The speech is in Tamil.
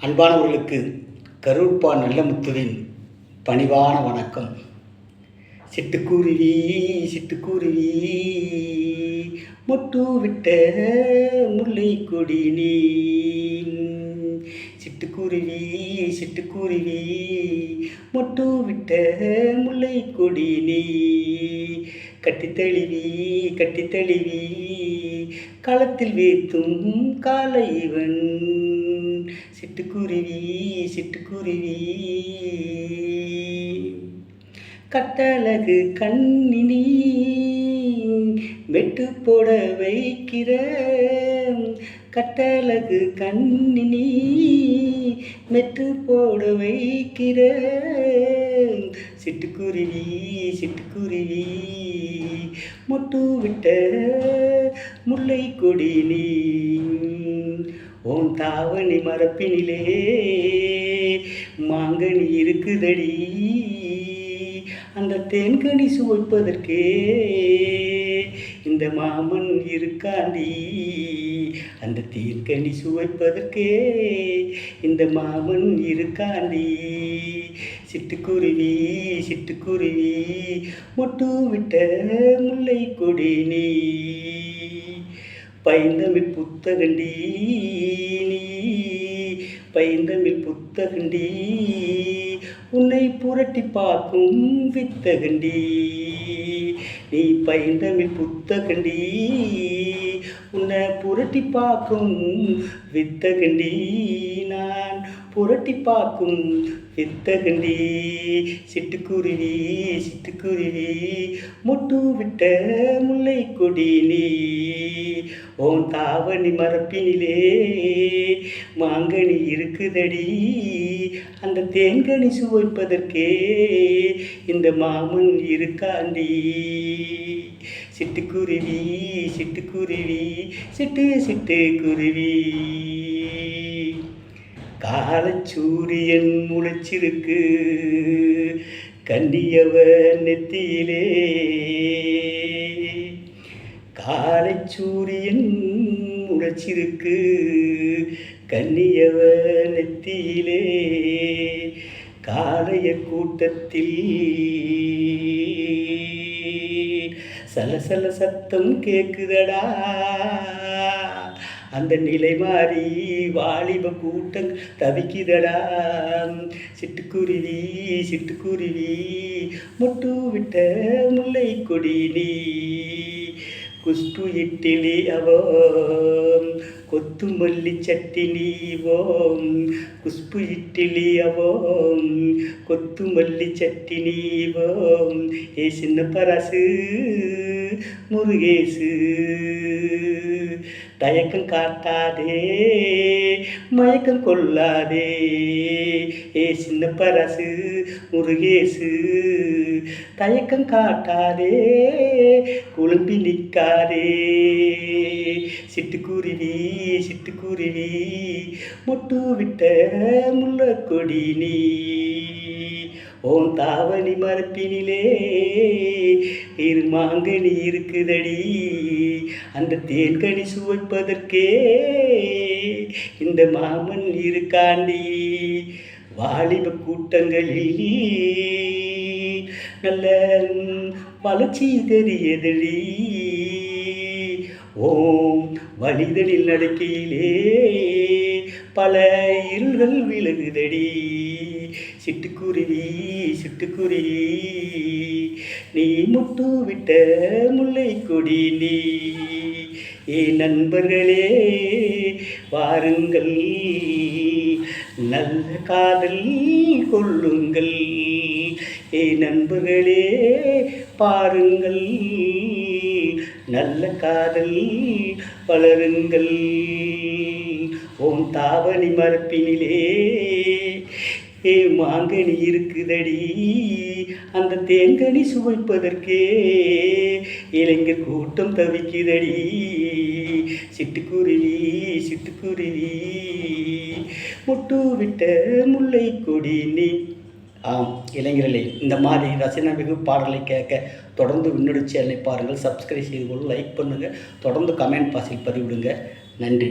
அன்பானவர்களுக்கு கருப்பா நல்லமுத்துவின் பணிவான வணக்கம். சிட்டுக்குருவி சிட்டுக்குருவி முட்டு விட்ட முல்லை கொடி நீ சிட்டுக்குருவி சிட்டுக்குருவி முட்டு விட்ட முல்லை கொடி நீ கட்டித்தழுவி கட்டித்தழுவி களத்தில் வீத்தும் காலைவன் சிட்டுக்குருவி சிட்டுக்குருவி. கட்டழகு கண்ணினி வெட்டு போட வைக்கிற கட்டழகு கண்ணினி மெட்டு போட வைக்கிற சிட்டுக்குருவி சிட்டுக்குருவி. மொட்டு விட்ட முல்லை கொடி நீ ஓன் தாவணி மரப்பினிலே மாங்கனி இருக்குதடி. அந்த தேன்கனி சுவைப்பதற்கே இந்த மாமன் இருக்காண்டி. அந்த தேன்கனி சுவைப்பதற்கே இந்த மாமன் இருக்காண்டி. சிட்டுக்குருவி சிட்டுக்குருவி மொட்டு விட்ட முல்லை கொடி நீ. பைந்தமிழ் புத்தகண்டி நீ பைந்தமிழ் புத்தகண்டி. உன்னை புரட்டி பார்க்கும் வித்தகண்டி. நீ பைந்தமிழ் புத்தகண்டி. உன்னை புரட்டி பார்க்கும் வித்தகண்டி. நான் புரட்டி பார்க்கும் வித்தகண்டி. சிட்டுக்குருவி சிட்டுக்குருவி முட்டு விட்ட முல்லை கொடி நீ. ஓன் தாவணி மரப்பினிலே மாங்கனி இருக்குதடி. அந்த தேன்கனி சுவைப்பதற்கே இந்த மாமன் இருக்காண்டி. சிட்டுக்குருவி சிட்டுக்குருவி சிட்டு சிட்டுக்குருவி. காலச்சூரியன் முளைச்சிருக்கு கன்னியவ நெத்தியிலே. காலைச்சூரியன் முளைச்சிருக்கு கன்னியவ நெத்தியிலே காலைய கூட்டத்தில். சலசல சத்தம் கேக்குதடா. அந்த நிலை மாறி வாலிப கூட்டம் தவிக்குதடா. சிட்டுக்குருவி சிட்டுக்குருவி முட்டு விட்ட முல்லை கொடி நீ. குஷ்பு இட்டிலி அவோ கொத்துமல்லி சட்டினி குஷ்பு இட்டிலியவோம் கொத்துமல்லி சட்டினி ஏ சின்ன பராசு முருகேசு தயக்கம் காட்டாதே மயக்கம் கொள்ளாதே. ஏ சின்ன பரசு முருகேசு தயக்கம் காட்டாதே குழம்பி நிற்காதே சிட்டுக்குருவி சிட்டுக்குருவி முட்டு விட்ட முள்ளக்கொடி நீ. ஓன் தாவணி மரப்பினிலே இரு மாங்கனி இருக்குதடி. அந்த தேன்கனி சுவைப்பதற்கே இந்த மாமன் இருக்காண்டி வாலிப கூட்டங்களில் நல்ல வளர்ச்சி தெரியதடி. ஓம் வழிதனில் நடக்கையிலே பல இருள்கள் விலகுதடி சிட்டுக்குருவி சிட்டுக்குருவி நீ முட்டு விட்ட முல்லை கொடி நீ. ஏ நண்பர்களே வாருங்கள். நல்ல காதல் கொள்ளுங்கள். ஏ நண்பர்களே பாருங்கள். நல்ல காதல் வளருங்கள். ஓம் தாவணி மரப்பினிலே ஏ மாங்கனி இருக்குதடி. அந்த தேங்கனி சுவைப்பதற்கே இளைஞர் கூட்டம் தவிக்குதடி. சிட்டுக்குருவி சிட்டுக்குருவி. முட்டு விட்ட முல்லை கொடி நீ ஆம் இளைஞர்களே இந்த மாதிரி ரசனை மிகு பாடலை கேட்க தொடர்ந்து விண்ணொடு சேனலை பாருங்கள். சப்ஸ்கிரைப் செய்து கொள்ளுங்கள் லைக் பண்ணுங்கள் தொடர்ந்து கமெண்ட் பாசில் பதிவிடுங்க. நன்றி.